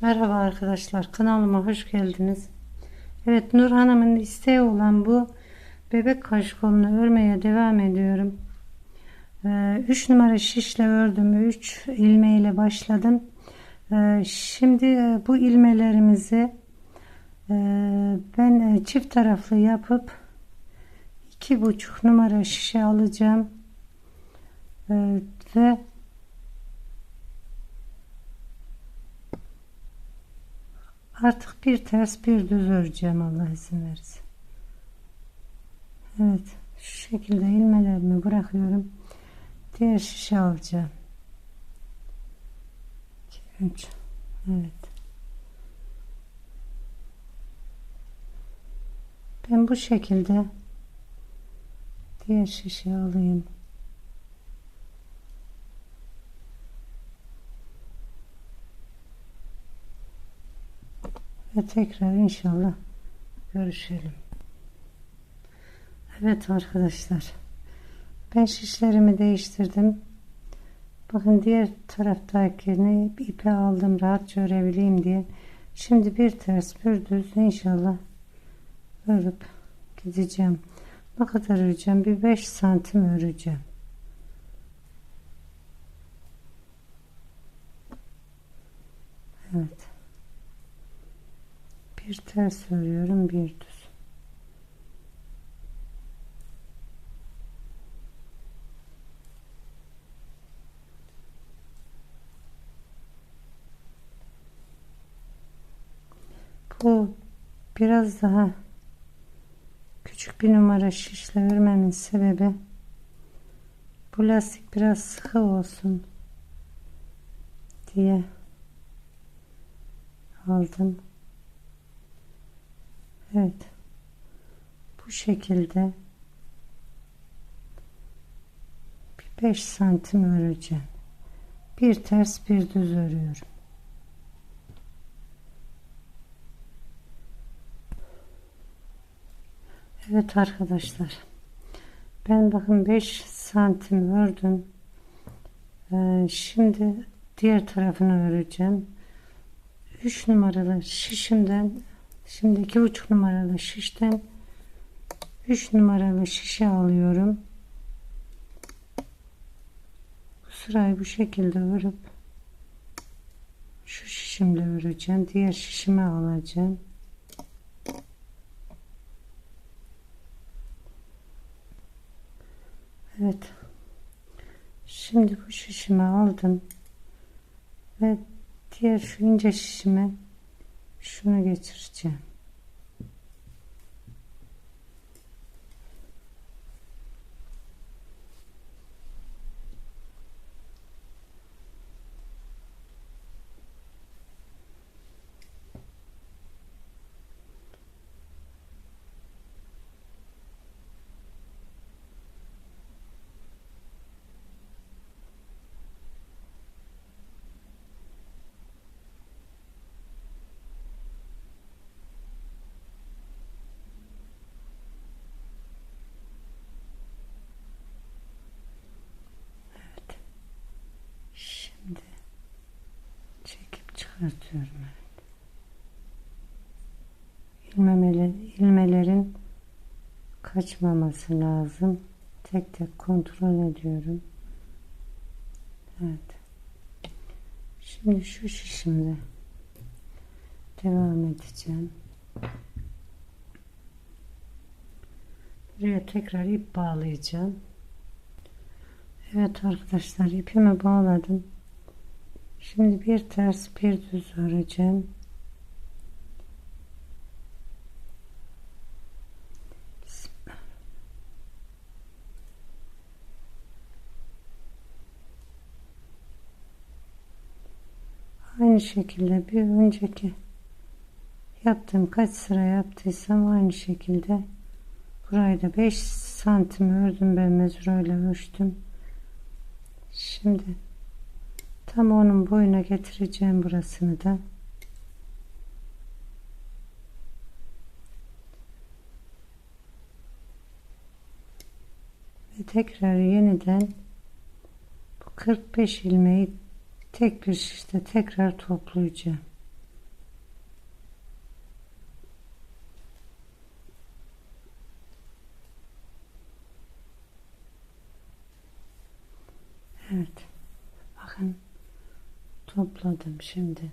Merhaba arkadaşlar kanalıma hoş geldiniz. Evet Nur Hanım'ın isteği olan bu bebek kaşkolunu örmeye devam ediyorum. 3 numara şişle ördüm. 3 ilmeğiyle ile başladım. Ee, şimdi e, bu ilmelerimizi e, ben e, çift taraflı yapıp iki buçuk numara şişe alacağım. Ee, ve Artık bir ters bir düz öreceğim Allah izin verirse. Evet şu şekilde ilmelerimi bırakıyorum. Diğer şişe alacağım. 2 3 Evet. Ben bu şekilde diğer şişe alayım. Ve tekrar inşallah görüşelim. Evet arkadaşlar. Ben şişlerimi değiştirdim. Bakın diğer taraftakini ipe aldım rahatça örebileyim diye. Şimdi bir ters bir düz inşallah örüp gideceğim. Ne kadar öreceğim? Bir 5 santim öreceğim. Evet bir ters örüyorum bir düz. Bu biraz daha küçük bir numara şişle örmemin sebebi bu lastik biraz sıkı olsun diye aldım Evet. Bu şekilde bir 5 santim öreceğim. Bir ters bir düz örüyorum. Evet arkadaşlar. Ben bakın 5 santim ördüm. Ee, şimdi diğer tarafını öreceğim. 3 numaralı şişimden Şimdi iki buçuk numaralı şişten 3 numaralı şişe alıyorum. Bu sırayı bu şekilde örüp şu şişimle öreceğim. Diğer şişime alacağım. Evet. Şimdi bu şişimi aldım. Ve diğer şu ince Еще на ветер çıkartıyorum. Evet. İlmemeli, ilmelerin kaçmaması lazım. Tek tek kontrol ediyorum. Evet. Şimdi şu şişimde devam edeceğim. Buraya tekrar ip bağlayacağım. Evet arkadaşlar ipimi bağladım. Şimdi bir ters bir düz öreceğim. Aynı şekilde bir önceki yaptığım kaç sıra yaptıysam aynı şekilde burayı da 5 santim ördüm ben mezurayla ölçtüm. Şimdi Tam onun boyuna getireceğim burasını da. Ve tekrar yeniden bu 45 ilmeği tek bir şişte tekrar toplayacağım. Evet. Bakın topladım şimdi.